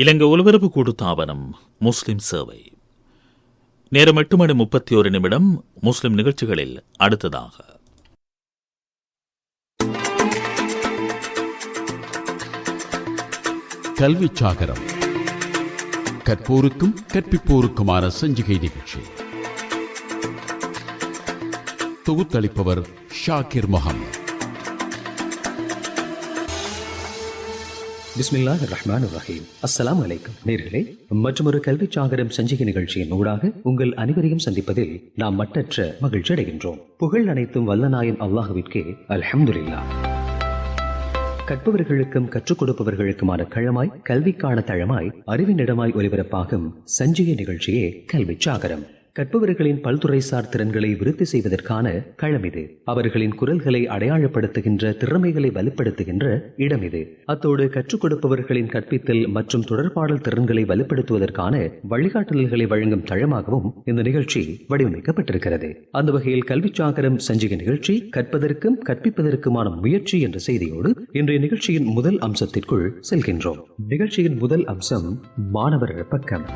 இலங்கை ஒலிபரப்பு கூட்டுத்தாபனம் முஸ்லிம் சேவை. நேரம் எட்டு மணி முப்பத்தி ஒரு நிமிடம் முஸ்லிம் நிகழ்ச்சிகளில் அடுத்ததாக. கல்வி சாகரம். கற்போருக்கும் கற்பிப்போருக்குமான சஞ்சிகை நிகழ்ச்சி. தொகுத்தளிப்பவர் ஷாக்கிர் முகமது பிஸ்மில்லா ரஹ்மான் ரஹீம் அஸ்லாம் அலைக்கும் நேர்களே மற்றொரு கல்வி சாகரம் சஞ்சிகை நிகழ்ச்சியின் ஊடாக உங்கள் அனைவரையும் சந்திப்பதில் நாம் மட்டற்ற மகிழ்ச்சி அடைகின்றோம். புகழ் அனைத்தும் வல்லநாயன் அல்லாஹுவிற்கே அல்ஹம்துலில்லாஹ் கற்பவர்களுக்கும் கற்றுக் கொடுப்பவர்களுக்குமான களமாய் கல்விக்கான தளமாய் அறிவின் இடமாய் ஒலிபரப்பாகும் சஞ்சிகை நிகழ்ச்சியே கல்வி சாகரம். கற்பவர்களின் பல்துறைசார் திறன்களை விருத்தி செய்வதற்கான களம் இது. அவர்களின் குரல்களை அடையாளப்படுத்துகின்ற திறமைகளை வலுப்படுத்துகின்ற இடம் இது. அத்தோடு கற்றுக் கொடுப்பவர்களின் கற்பித்தல் மற்றும் தொடர்பாடல் திறன்களை வலுப்படுத்துவதற்கான வழிகாட்டுதல்களை வழங்கும் தளமாகவும் இந்த நிகழ்ச்சி வடிவமைக்கப்பட்டிருக்கிறது. அந்த வகையில் கல்வி சாகரம் சஞ்சிக நிகழ்ச்சி கற்பதற்கும் கற்பிப்பதற்குமான முயற்சி என்ற செய்தியோடு இன்றைய நிகழ்ச்சியின் முதல் அம்சத்திற்குள் செல்கின்றோம். நிகழ்ச்சியின் முதல் அம்சம் மாணவர் பக்கம்.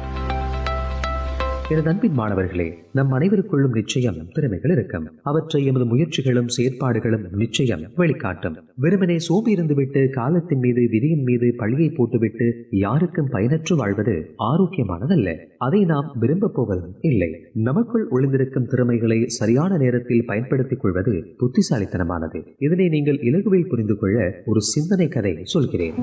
எனது அன்பின் மாணவர்களே நம் அனைவருக்குள்ளும் நிச்சயம் திறமைகள் இருக்கும். அவற்றை எமது முயற்சிகளும் செயற்பாடுகளும் நிச்சயம் வெளிக்காட்டும். வெறுமனே சோம்பி இருந்துவிட்டு காலத்தின் மீது விதியின் மீது பழியை போட்டுவிட்டு யாருக்கும் பயனற்று வாழ்வது ஆரோக்கியமானதல்ல. அதை நாம் விரும்பப் போவதும் இல்லை. நமக்குள் ஒளிந்திருக்கும் திறமைகளை சரியான நேரத்தில் பயன்படுத்திக் கொள்வது புத்திசாலித்தனமானது. இதனை நீங்கள் இலகுவில் புரிந்து கொள்ள ஒரு சிந்தனை கதை சொல்கிறேன்.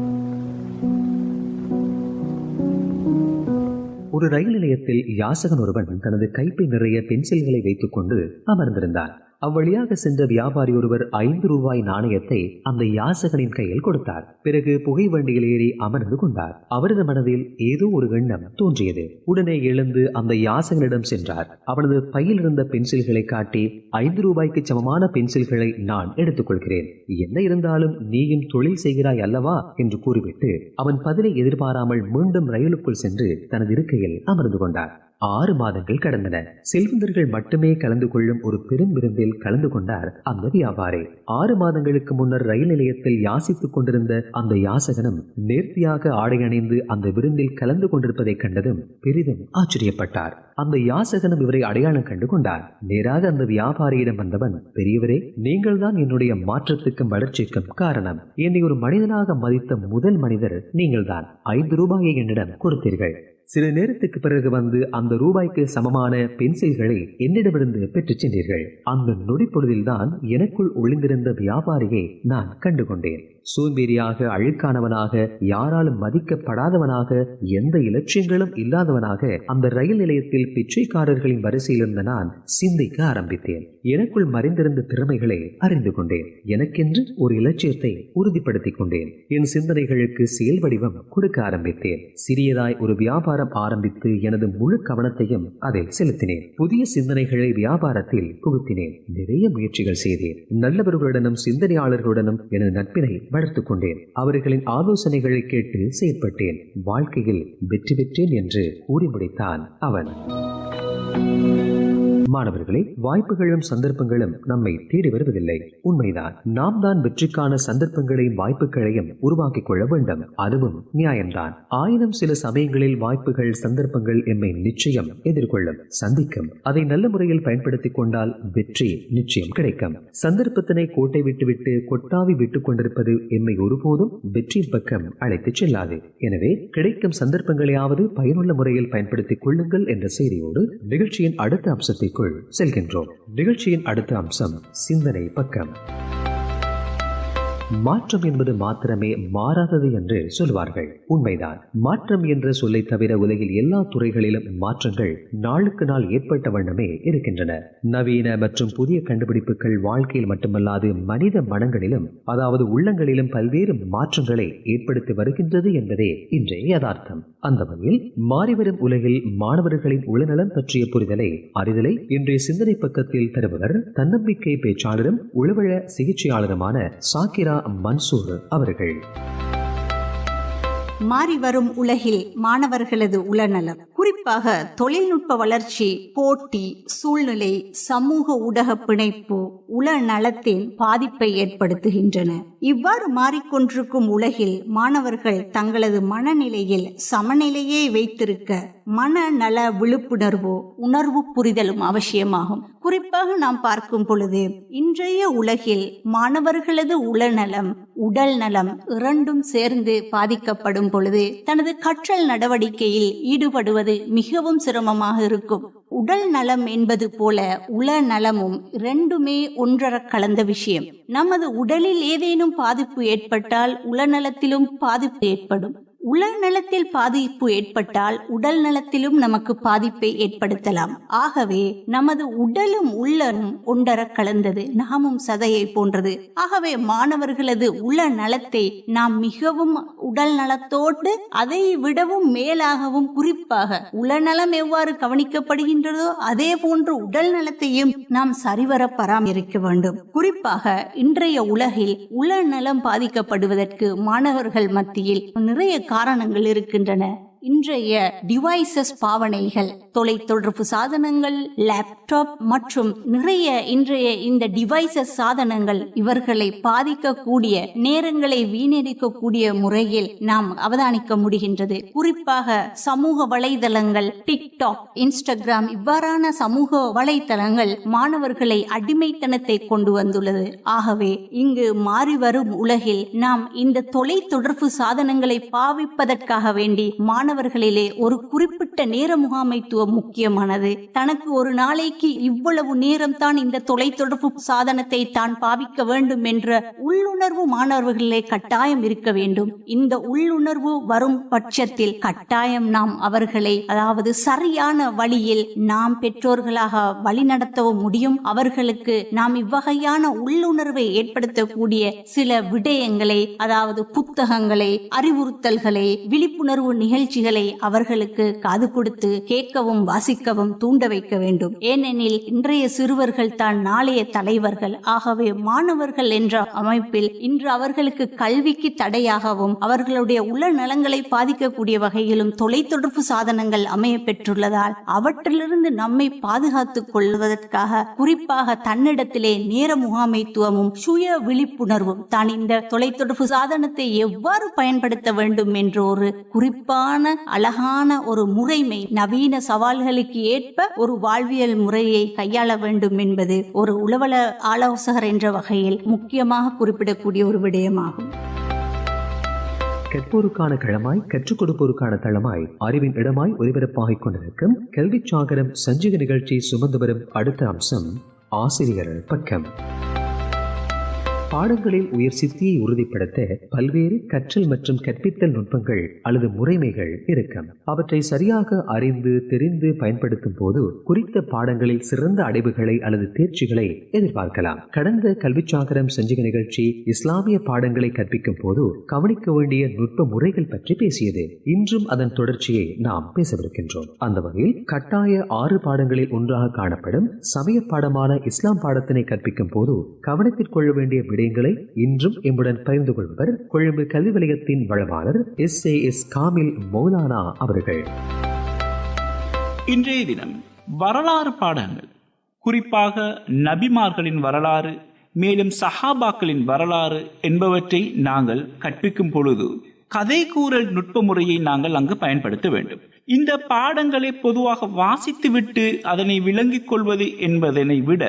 ஒரு ரயில் நிலையத்தில் யாசகன் ஒருவன் தனது கைப்பை நிறைய பென்சில்களை வைத்துக் கொண்டு அமர்ந்திருந்தான். அவ்வழியாக சென்ற வியாபாரி ஒருவர் ஐந்து ரூபாய் நாணயத்தை அந்த யாசகனின் கையில் கொடுத்தார். பிறகு புகை வண்டியில் ஏறி அமர்ந்து கொண்டார். அவரது மனதில் ஏதோ ஒரு எண்ணம் தோன்றியது. உடனே எழுந்து அந்த யாசகனிடம் சென்றார். அவனது பையில் இருந்த பென்சில்களை காட்டி ஐந்து ரூபாய்க்கு சமமான பென்சில்களை நான் எடுத்துக்கொள்கிறேன். என்ன இருந்தாலும் நீயும் தொழில் செய்கிறாய் அல்லவா? என்று கூறிவிட்டு அவன் பதிலை எதிர்பாராமல் மீண்டும் ரயிலுக்குள் சென்று தனது இருக்கையில் அமர்ந்து கொண்டார். ஆறு மாதங்கள் கடந்தன. செல்வந்தர்கள் மட்டுமே கலந்து கொள்ளும் ஒரு பெரும் விருந்தில் கலந்து கொண்டார் அந்த வியாபாரி ஆறு மாதங்களுக்கு முன்னர் ரயில் நிலையத்தில் யாசித்துக் கொண்டிருந்த அந்த யாசகனும் நேர்த்தியாக ஆடை அணிந்து அந்த விருந்தில் கலந்து கொண்டிருப்பதைக் கண்டதும் பெரிதும் ஆச்சரியப்பட்டார். அந்த யாசகனும் இவரை அடையாளம் கண்டு கொண்டார் நேராக அந்த வியாபாரியிடம் வந்தவன் பெரியவரே நீங்கள்தான் என்னுடைய மாற்றத்துக்கும் வளர்ச்சிக்கும் காரணம். என்னை ஒரு மனிதனாக மதித்த முதல் மனிதர் நீங்கள்தான். ஐந்து ரூபாயை என்னிடம் கொடுத்தீர்கள். சில நேரத்துக்கு பிறகு வந்து அந்த ரூபாய்க்கு சமமான பென்சில்களை என்னிடமிருந்து பெற்றுச் சென்றீர்கள். அந்த நொடி பொழுதில்தான் எனக்குள் ஒளிந்திருந்த வியாபாரியை நான் கண்டுகொண்டேன். சோம்பேறியாக அழுக்கானவனாக யாராலும் மதிக்கப்படாதவனாக எந்த இலட்சியங்களும் இல்லாதவனாக அந்த ரயில் நிலையத்தில் பிச்சைக்காரர்களின் வரிசையில் இருந்த நான் சிந்திக்க ஆரம்பித்தேன். எனக்குள் மறைந்திருந்த திறமைகளை அறிந்து கொண்டேன். எனக்கென்று ஒரு இலட்சியத்தை உறுதிப்படுத்திக் கொண்டேன். என் சிந்தனைகளுக்கு செயல் வடிவம் கொடுக்க ஆரம்பித்தேன். சிறியதாய் ஒரு வியாபாரம் ஆரம்பித்து எனது முழு கவனத்தையும் அதில் செலுத்தினேன். புதிய சிந்தனைகளை வியாபாரத்தில் புகுத்தினேன். நிறைய முயற்சிகள் செய்தேன். நல்லவர்களுடனும் சிந்தனையாளர்களுடனும் எனது நட்பினை வளர்த்து கொண்டேன் அவர்களின் ஆலோசனைகளை கேட்டு செயற்பட்டேன். வாழ்க்கையில் வெற்றி பெற்றேன் என்று கூறி முடித்தான் அவன். மாணவர்களே வாய்ப்புகளும் சந்தர்ப்பங்களும் நம்மை தேடி வருவதில்லை. உண்மைதான் நாம் தான் வெற்றிக்கான சந்தர்ப்பங்களையும் வாய்ப்புகளையும் உருவாக்கிக் கொள்ள வேண்டும். அதுவும் நியாயம்தான். ஆயினும் சில சமயங்களில் வாய்ப்புகள் சந்தர்ப்பங்கள் எம்மை நிச்சயம் எதிர்கொள்ளும். சந்திக்கும். அதை நல்ல முறையில் பயன்படுத்திக் கொண்டால் வெற்றி நிச்சயம் கிடைக்கும். சந்தர்ப்பத்தினை கோட்டை விட்டுவிட்டு கொட்டாவி விட்டுக் கொண்டிருப்பது எம்மை ஒருபோதும் வெற்றியின் பக்கம் அழைத்துச் செல்லாது. எனவே கிடைக்கும் சந்தர்ப்பங்களையாவது பயனுள்ள முறையில் பயன்படுத்திக் கொள்ளுங்கள் என்ற செய்தியோடு நிகழ்ச்சியின் அடுத்த அம்சத்தை செல்கின்றோம். நிகழ்ச்சியின் அடுத்த அம்சம் சிந்தனை பக்கம். மாற்றம் என்பது மாத்திரமே மாறாதது என்று சொல்வார்கள். உண்மைதான். மாற்றம் என்ற சொல்லை தவிர உலகில் எல்லா துறைகளிலும் மாற்றங்கள் நாளுக்கு நாள் ஏற்பட்ட வண்ணமே இருக்கின்றன. நவீன மற்றும் புதிய கண்டுபிடிப்புகள் வாழ்க்கையில் மட்டுமல்லாது மனித மனங்களிலும் அதாவது உள்ளங்களிலும் பல்வேறு மாற்றங்களை ஏற்படுத்தி வருகின்றது என்பதே இன்றைய யதார்த்தம். அந்த வகையில் மாறிவரும் உலகில் மாணவர்களின் உளநலம் பற்றிய புரிதலை அறிதலை இன்றைய சிந்தனை பக்கத்தில் தருபவர் தன்னம்பிக்கை பேச்சாளரும் உளவழ சிகிச்சையாளருமான சாக்கிரா மன்சூர் அவர்கள். மாறி வரும் உலகில் மாணவர்களது உளநலம். குறிப்பாக தொழில்நுட்ப வளர்ச்சி போட்டி சூழ்நிலை சமூக ஊடக பிணைப்பு உல நலத்தின் பாதிப்பை ஏற்படுத்துகின்றன. இவ்வாறு மாறிக்கொண்டிருக்கும் உலகில் மாணவர்கள் தங்களது மனநிலையில் சமநிலையை வைத்திருக்க மனநல விழிப்புணர்வு உணர்வு புரிதலும் அவசியமாகும். குறிப்பாக நாம் பார்க்கும் பொழுது இன்றைய உலகில் மாணவர்களது உளநலம் உடல் நலம் இரண்டும் சேர்ந்து பாதிக்கப்படும் பொழுது தனது கற்றல் நடவடிக்கையில் ஈடுபடுவது மிகவும் சிரமமாக இருக்கும். உடல் நலம் என்பது போல உள நலமும் இரண்டுமே ஒன்றர கலந்த விஷயம். நமது உடலில் ஏதேனும் பாதிப்பு ஏற்பட்டால் உளநலத்திலும் பாதிப்பு ஏற்படும். உளநலத்தில் பாதிப்பு ஏற்பட்டால் உடல் நலத்திலும் நமக்கு பாதிப்பை ஏற்படுத்தலாம். ஆகவே நமது உடலும் உள்ளனும் ஒன்றர கலந்தது. நாமும் சதையை போன்றது. ஆகவே மாணவர்களது உள்ள நலத்தை நாம் மிகவும் உடல் நலத்தோடு அதை விடவும் மேலாகவும் குறிப்பாக உளநலம் எவ்வாறு கவனிக்கப்படுகின்றதோ அதே போன்று உடல் நலத்தையும் நாம் சரிவர பராமரிக்க வேண்டும். குறிப்பாக இன்றைய உலகில் உளநலம் பாதிக்கப்படுவதற்கு மாணவர்கள் மத்தியில் நிறைய காரணங்கள் இருக்கின்றன. இன்றைய டிவைசஸ் பாவனைகள் தொலைத்தொடர்பு சாதனங்கள் லேப்டாப் மற்றும் நிறைய இன்றைய இந்த டிவைசஸ் சாதனங்கள் இவர்களை பாதிக்கக்கூடிய நேரங்களை வீணடிக்கக்கூடிய முறையில் நாம் அவதானிக்க முடிகின்றது. குறிப்பாக சமூக வலைதளங்கள் டிக்டாக் இன்ஸ்டாகிராம் இவ்வாறான சமூக வலைதளங்கள் மாணவர்களை அடிமைத்தனத்தை கொண்டு வந்துள்ளது. ஆகவே இங்கு மாறி வரும் உலகில் நாம் இந்த தொலைத்தொடர்பு சாதனங்களை பாவிப்பதற்காக வேண்டி மாணவர்களிலே ஒரு குறிப்பிட்ட நேர முகாமைத்துவம் முக்கியமானது. தனக்கு ஒரு நாளைக்கு இவ்வளவு நேரம் தான் இந்த தொலைத்தொடர்பு சாதனத்தை தான் பாவிக்க வேண்டும் என்ற உள்ளுணர்வு மாணவர்களிலே கட்டாயம் இருக்க வேண்டும். இந்த உள்ளுணர்வு வரும் பட்சத்தில் கட்டாயம் நாம் அவர்களை அதாவது சரியான வழியில் நாம் பெற்றோர்களாக வழிநடத்தவும் முடியும். அவர்களுக்கு நாம் இவ்வகையான உள்ளுணர்வை ஏற்படுத்தக்கூடிய சில விடயங்களை அதாவது புத்தகங்களை அறிவுறுத்தல்களை விழிப்புணர்வு நிகழ்ச்சி நிகழ்ச்சிகளை அவர்களுக்கு காது கொடுத்து கேட்கவும் வாசிக்கவும் தூண்ட வைக்க வேண்டும். ஏனெனில் இன்றைய சிறுவர்கள் தான் நாளைய தலைவர்கள். ஆகவே மாணவர்கள் என்ற அமைப்பில் இன்று அவர்களுக்கு கல்விக்கு தடையாகவும் அவர்களுடைய உள்ள நலங்களை பாதிக்கக்கூடிய வகையிலும் தொலைத்தொடர்பு சாதனங்கள் அமைய பெற்றுள்ளதால் அவற்றிலிருந்து நம்மை பாதுகாத்துக் கொள்வதற்காக குறிப்பாக தன்னிடத்திலே நேர முகாமைத்துவமும் சுய விழிப்புணர்வும் தான் இந்த தொலைத்தொடர்பு சாதனத்தை எவ்வாறு பயன்படுத்த வேண்டும் என்ற ஒரு குறிப்பான அழகான ஒரு முறைமை நவீன சவால்களுக்கு ஏற்ப ஒரு வாழ்வியல் முறையை கையாள வேண்டும் என்பது ஒரு உளவல ஆலோசகர் என்ற வகையில் முக்கியமாக குறிப்பிடக்கூடிய ஒரு விடயமாகும். கற்போருக்கான களமாய் கற்றுக் கொடுப்போருக்கான தளமாய் அறிவின் இடமாய் ஒலிபரப்பாகிக் கொண்டிருக்கும் கல்வி சாகரம் சஞ்சிக நிகழ்ச்சி சுமந்து வரும் அடுத்த அம்சம் ஆசிரியர் பக்கம். பாடங்களில் உயர் சித்தியை உறுதிப்படுத்த பல்வேறு கற்றல் மற்றும் கற்பித்தல் நுட்பங்கள் அல்லது முறைமைகள் இருக்கும். அவற்றை சரியாக அறிந்து தெரிந்து பயன்படுத்தும் போது குறித்த பாடங்களில் சிறந்த அடைவுகளை அல்லது தேர்ச்சிகளை எதிர்பார்க்கலாம். கடந்த கல்விச்சாகரம் சஞ்சிக நிகழ்ச்சி இஸ்லாமிய பாடங்களை கற்பிக்கும் போது கவனிக்க வேண்டிய நுட்ப முறைகள் பற்றி பேசியது. இன்றும் அதன் தொடர்ச்சியை நாம் பேசவிருக்கின்றோம். அந்த வகையில் கட்டாய ஆறு பாடங்களில் ஒன்றாக காணப்படும் சமய பாடமான இஸ்லாம் பாடத்தினை கற்பிக்கும் போது கவனத்தில் கொள்ள வேண்டிய விடயங்களை இன்றும் எம்முடன் பகிர்ந்து கொள்வர் கொழும்பு கல்வி வலயத்தின் வளவாளர் S A S Kamil Maulana அவர்கள். இன்றைய தினம் வரலாறு பாடங்கள். குறிப்பாக நபிமார்களின் வரலாறு மேலும் சஹாபாக்களின் வரலாறு என்பவற்றை நாங்கள் கற்பிக்கும் பொழுது கதை கூறல் நுட்ப முறையை நாங்கள் அங்கு பயன்படுத்த வேண்டும். இந்த பாடங்களை பொதுவாக வாசித்துவிட்டு அதனை விளங்கிக் கொள்வது என்பதனை விட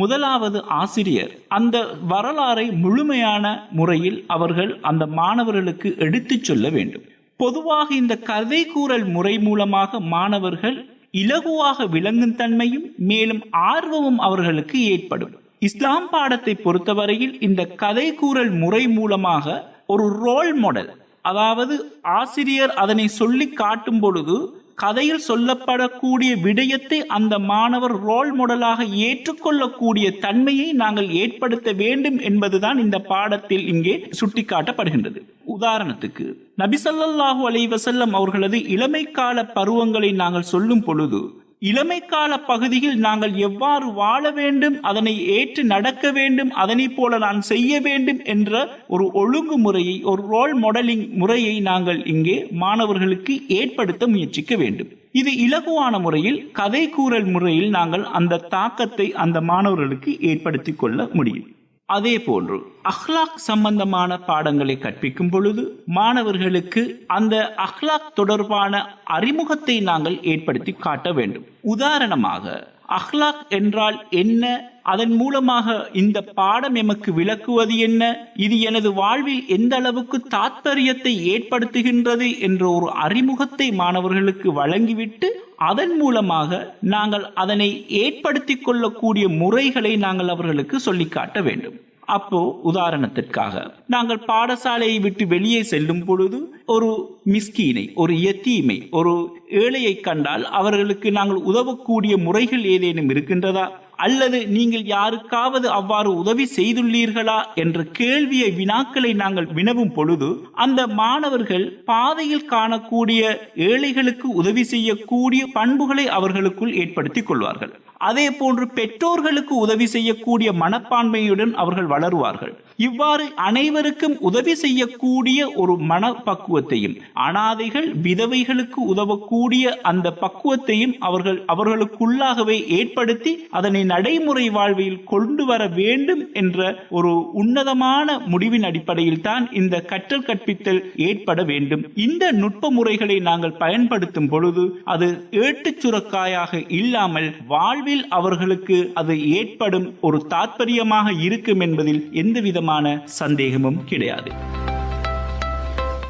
முதலாவது ஆசிரியர். அந்த வரலாறை முழுமையான முறையில் அவர்கள் அந்த மாணவர்களுக்கு எடுத்துச் சொல்ல வேண்டும். பொதுவாக இந்த கதை கூறல் முறை மூலமாக மாணவர்கள் இலகுவாக விளங்கும் தன்மையும் மேலும் ஆர்வமும் அவர்களுக்கு ஏற்படும். இஸ்லாம் பாடத்தை பொறுத்தவரையில் இந்த கதை கூறல் முறை மூலமாக ஒரு ரோல் மாடல் அதாவது ஆசிரியர் அதனை சொல்லி காட்டும் பொழுது கதையில் சொல்லப்படக்கூடிய விடயத்தை அந்த மாணவர் ரோல் மாடலாக ஏற்றுக்கொள்ளக்கூடிய தன்மையை நாங்கள் ஏற்படுத்த வேண்டும் என்பதுதான் இந்த பாடத்தில் இங்கே சுட்டிக்காட்டப்படுகின்றது. உதாரணத்துக்கு நபிசல்லாஹு அலைவசல்லம் அவர்களது இளமைக்கால பருவங்களை நாங்கள் சொல்லும் பொழுது இளமைக்கால பகுதியில் நாங்கள் எவ்வாறு வாழ வேண்டும் அதனை ஏற்று நடக்க வேண்டும் அதனை போல நான் செய்ய வேண்டும் என்ற ஒரு ஒழுங்குமுறையை ஒரு ரோல் மாடலிங் முறையை நாங்கள் இங்கே மாணவர்களுக்கு ஏற்படுத்த முயற்சிக்க வேண்டும். இது இலகுவான முறையில் கதை கூறல் முறையில் நாங்கள் அந்த தாக்கத்தை அந்த மாணவர்களுக்கு ஏற்படுத்தி கொள்ள முடியும். அதே போன்று அஹ்லாக் சம்பந்தமான பாடங்களை கற்பிக்கும் பொழுது மாணவர்களுக்கு அந்த அஹ்லாக் தொடர்பான அறிமுகத்தை நாங்கள் ஏற்படுத்தி காட்ட வேண்டும். உதாரணமாக அஹ்லாக் என்றால் என்ன? அதன் மூலமாக இந்த பாடம் எமக்கு விளக்குவது என்ன? இது எனது வாழ்வில் எந்த அளவுக்கு தாத்பரியத்தை ஏற்படுத்துகின்றது என்ற ஒரு அறிமுகத்தை மாணவர்களுக்கு வழங்கிவிட்டு அதன் மூலமாக நாங்கள் அதனை ஏற்படுத்திக் கொள்ளக்கூடிய முறைகளை நாங்கள் அவர்களுக்கு சொல்லிக் காட்ட வேண்டும். அப்போ உதாரணத்திற்காக நாங்கள் பாடசாலையை விட்டு வெளியே செல்லும் பொழுது ஒரு மிஸ்கீனை ஒரு எத்தீமை ஒரு ஏழையை கண்டால் அவர்களுக்கு நாங்கள் உதவக்கூடிய முறைகள் ஏதேனும் இருக்கின்றதா? அல்லது நீங்கள் யாருக்காவது அவ்வாறு உதவி செய்துள்ளீர்களா என்ற கேள்வியை வினாக்களை நாங்கள் வினவும் பொழுது அந்த மாணவர்கள் பாதையில் காணக்கூடிய ஏழைகளுக்கு உதவி செய்யக்கூடிய பண்புகளை அவர்களுக்குள் ஏற்படுத்திக் கொள்வார்கள். அதே போன்று பெற்றோர்களுக்கு உதவி செய்யக்கூடிய மனப்பான்மையுடன் அவர்கள் வளருவார்கள். இவ்வாறு அனைவருக்கும் உதவி செய்யக்கூடிய ஒரு மனப்பக்குவத்தையும் அனாதைகள் விதவைகளுக்கு உதவக்கூடிய அந்த பக்குவத்தையும் அவர்கள் அவர்களுக்குள்ளாகவே ஏற்படுத்தி அதனை நடைமுறை வாழ்வில் கொண்டு வர வேண்டும் என்ற ஒரு உன்னதமான முடிவின் அடிப்படையில் தான் இந்த கற்றல் கற்பித்தல் ஏற்பட வேண்டும். இந்த நுட்ப முறைகளை நாங்கள் பயன்படுத்தும் பொழுது அது ஏட்டுச் சுரக்காயாக இல்லாமல் வாழ்வில் அவர்களுக்கு அது ஏற்படும் ஒரு தாற்பயமாக இருக்கும் என்பதில் எந்த விதமான சந்தேகமும் கிடையாது.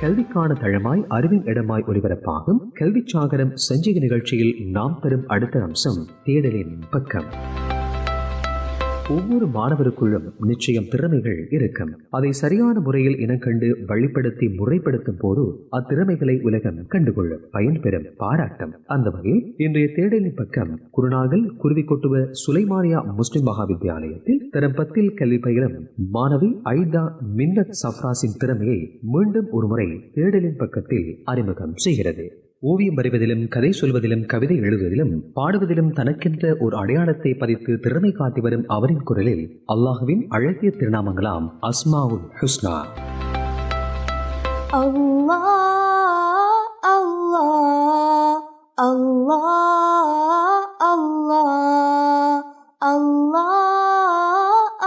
கல்விக்கான தளமாய் அறிவின் இடமாய் ஒலிபரப்பாகும் கல்வி சாகரம் சஞ்சிக நிகழ்ச்சியில் நாம் தரும் அடுத்த அம்சம் தேடலின் பக்கம். ஒவ்வொரு மாணவருக்குள்ளும் நிச்சயம் திறமைகள் இருக்கும். அதை சரியான முறையில் இனக்கண்டு வழிப்படுத்தி முறைப்படுத்தும் போது அத்திறமைகளை உலகம் கண்டுகொள்ளும் பயன் பெறும் பாராட்டம். அந்த வகையில் இன்றைய தேடலின் பக்கம் குருநாகல் குருவி கொட்டுவ சுலைமானியா முஸ்லிம் மகா வித்தியாலயத்தில் தரம் பத்தில் கல்வி பயிலும் மாணவி ஐதா மின்னத் சஃப்ராஸின் திறமையை மீண்டும் ஒருமுறை தேடலின் பக்கத்தில் அறிமுகம் செய்கிறது. ஓவியம் வரைவதிலும் கதை சொல்வதிலும் கவிதை எழுதுவதிலும் பாடுவதிலும் தனக்கென்ற ஒரு அடையாளத்தை பதித்து திறமை காட்டி வரும் அவரின் குரலில் அல்லாஹுவின் அழகிய திருநாமங்களாம் அஸ்மாவுல் ஹுஸ்னா. Allah, Allah, Allah, Allah, Allah,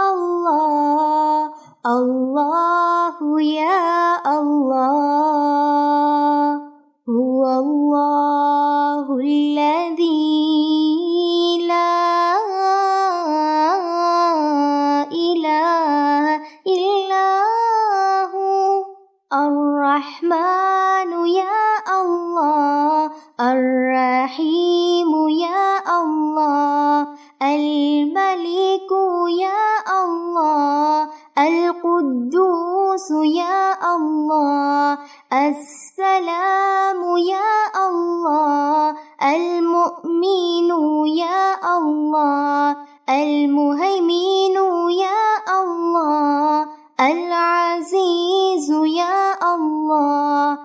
Allah, Allahu ya Allah, الرحمن يا الله الرحيم يا الله الملك يا الله القدوس يا الله السلام يا الله المؤمن يا الله المهيمن يا الله يا الله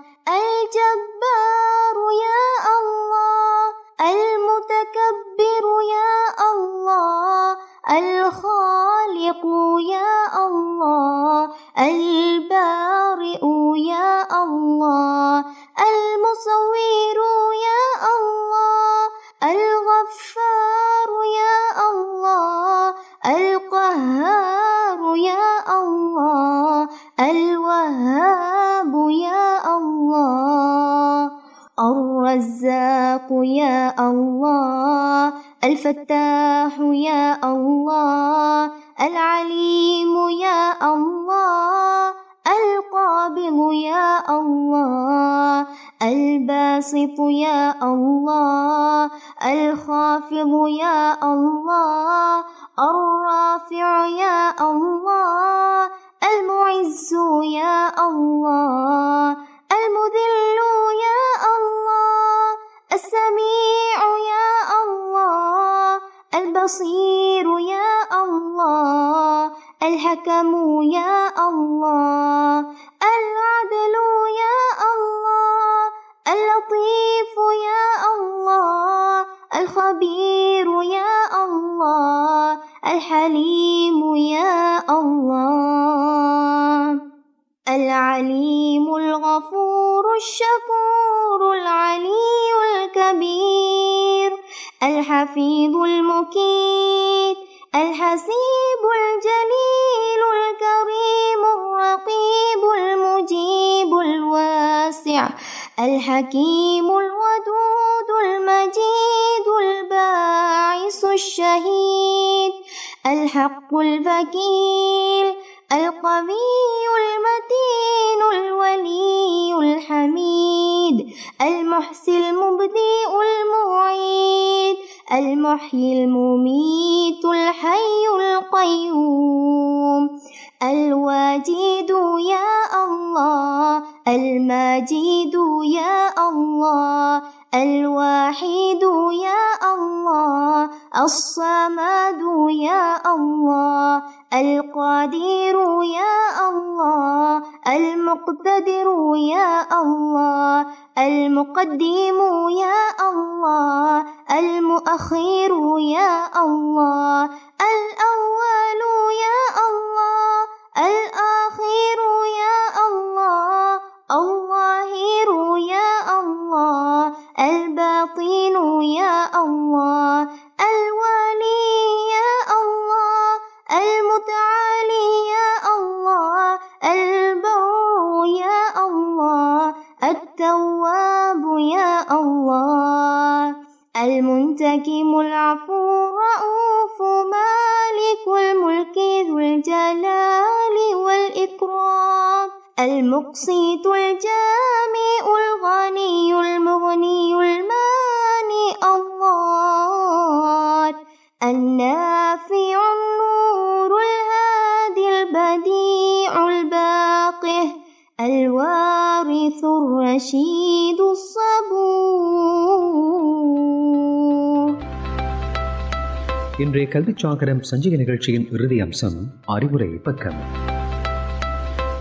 الله. العليم يا الله. القابض يا الله. الباسط يا الله. الخافض يا الله. الرافع يا الله. المعز يا الله. المذل يا الله. السميع البصير يا الله الحكم يا الله العدل يا الله اللطيف يا الله الخبير يا الله الحليم الحفيظ المكيد الحسيب الجليل الكريم الرقيب المجيب الواسع الحكيم الودود المجيد الباعث الشهيد الحق الفكيل القوي المتين الولي الحميد المحسي المبدئ المعيد المحيي المميت الحي القيوم. الواجد يا الله الماجد يا الله الواحد يا الله الصمد يا الله القادر يا الله المقتدر يا الله المقدم يا الله المؤخر يا الله الأول يا الله الآخر يا الله يا الله الباطن يا الله الوالي يا الله المتعالي يا الله البر يا الله التواب يا الله المنتكم العفو الرؤوف مالك الملك ذو الجلال والإكرام. المقسط الجامع الغني المغني الماني الله النافع النور الهادي البديع الباقه الوارث الرشيد الصبور இன்றைய கல்விச் சாகரம் சஞ்சிகை நிகழ்ச்சியின் இறுதி அம்சம் அறிவுரை பக்கம்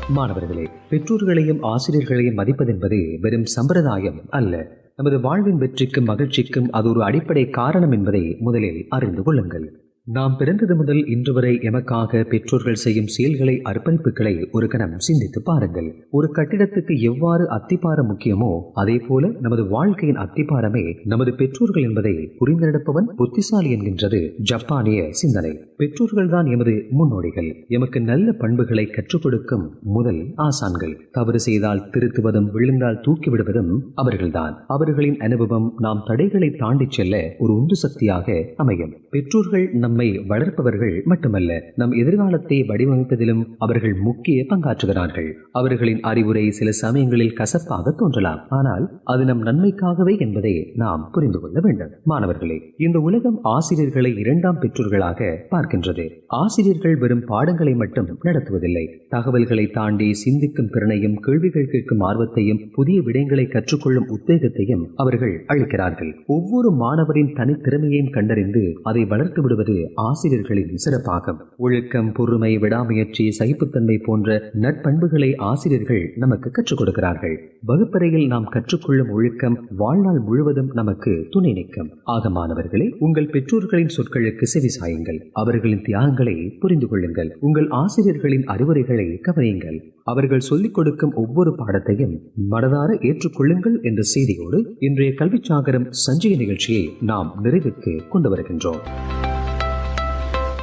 மாணவர்களே பெற்றோர்களையும் ஆசிரியர்களையும் மதிப்பதென்பது வெறும் சம்பிரதாயம் அல்ல. நமது வாழ்வின் வெற்றிக்கும் மகிழ்ச்சிக்கும் அது ஒரு அடிப்படை காரணம் என்பதை முதலில் அறிந்து கொள்ளுங்கள். நாம் பிறந்தது முதல் இன்று வரை எமக்காக பெற்றோர்கள் செய்யும் செயல்களை அர்ப்பணிப்புகளை ஒரு கணம் சிந்தித்து பாருங்கள். ஒரு கட்டிடத்துக்கு எவ்வாறு அத்திப்பாரம் முக்கியமோ அதே போல நமது வாழ்க்கையின் அத்திப்பாரமே நமது பெற்றோர்கள் என்பதை புரிந்தெடுப்பவன் புத்திசாலி என்கின்றது ஜப்பானிய சிந்தனை. பெற்றோர்கள் தான் எமது முன்னோடிகள். எமக்கு நல்ல பண்புகளை கற்றுக் கொடுக்கும் முதல் ஆசான்கள். தவறு செய்தால் திருத்துவதும் விழுந்தால் தூக்கிவிடுவதும் அவர்கள்தான். அவர்களின் அனுபவம் நாம் தடைகளை தாண்டிச் செல்ல ஒரு உந்து சக்தியாக அமையும். பெற்றோர்கள் நம்மை வளர்ப்பவர்கள் மட்டுமல்ல நம் எதிர்காலத்தை வடிவமைப்பதிலும் அவர்கள் முக்கிய பங்காற்றுகிறார்கள். அவர்களின் அறிவுரை சில சமயங்களில் கசப்பாக தோன்றலாம். ஆனால் அது நம் நன்மைக்காகவே என்பதை நாம் புரிந்து கொள்ள வேண்டும். மாணவர்களே இந்த உலகம் ஆசிரியர்களை இரண்டாம் பெற்றோர்களாக பார்க்கின்றது. ஆசிரியர்கள் வெறும் பாடங்களை மட்டும் நடத்துவதில்லை. தகவல்களை தாண்டி சிந்திக்கும் திறனையும் கேள்விகள் கேட்கும் ஆர்வத்தையும் புதிய விடயங்களை கற்றுக்கொள்ளும் உத்வேகத்தையும் அவர்கள் அளிக்கிறார்கள். ஒவ்வொரு மாணவரின் தனித்திறமையையும் கண்டறிந்து அதை வளர்த்து விடுவது ஆசிரியர்களின் சிறப்பாகும் ஒழுக்கம் பொறுமை விடாமுயற்சி சகிப்புத்தன்மை போன்ற நட்பண்புகளை ஆசிரியர்கள் நமக்கு கற்றுக் கொடுக்கிறார்கள். வகுப்பறையில் நாம் கற்றுக்கொள்ளும் ஒழுக்கம் வாழ்நாள் முழுவதும் நமக்கு துணை நிற்கும். ஆக மாணவர்களே உங்கள் பெற்றோர்களின் சொற்களுக்கு செவி சாயுங்கள். அவர்களின் தியாகங்களை புரிந்து கொள்ளுங்கள். உங்கள் ஆசிரியர்களின் அறிவுரைகளை கவனியுங்கள். அவர்கள் சொல்லிக் கொடுக்கும் ஒவ்வொரு பாடத்தையும் மனதார ஏற்றுக்கொள்ளுங்கள் என்ற செய்தியோடு இன்றைய கல்விச்சாகரம் சஞ்சய நிகழ்ச்சியை நாம் நிறைவுக்கு கொண்டு வருகின்றோம்.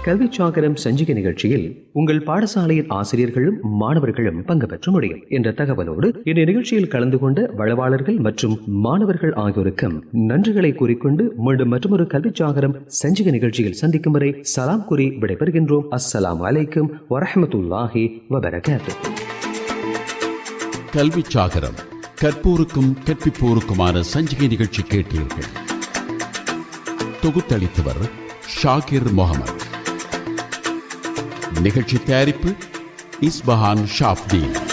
கல்விச்சாகரம் சஞ்சிகை நிகழ்ச்சியில் உங்கள் பாடசாலையின் ஆசிரியர்களும் மாணவர்களும் பங்கு பெற்ற முடியும் என்ற தகவலோடு இந்த நிகழ்ச்சியில் கலந்து கொண்ட வளவாளர்கள் மற்றும் மாணவர்கள் ஆகியோருக்கும் நன்றிகளை கூறிக்கொண்டு மீண்டும் மற்றொரு கல்விச்சாகரம் சஞ்சிகை நிகழ்ச்சியில் சந்திக்கும் வரை சலாம் கூறி விடைபெறுகின்றோம். அஸ்ஸலாம் அலைக்கும் வரஹமத்துல்லாஹி வபரகாத்து. கல்விச் சாகரம் கற்போருக்கும் கற்பிப்போருக்குமான சஞ்சிகை நிகழ்ச்சி கேட்டீர்கள். தொகுத்தளித்தவர் ஷாகிர் முகமது. நிகழ்ச்சி தயாரிப்பு இஸ்பஹான் ஷாஃப்தீன்.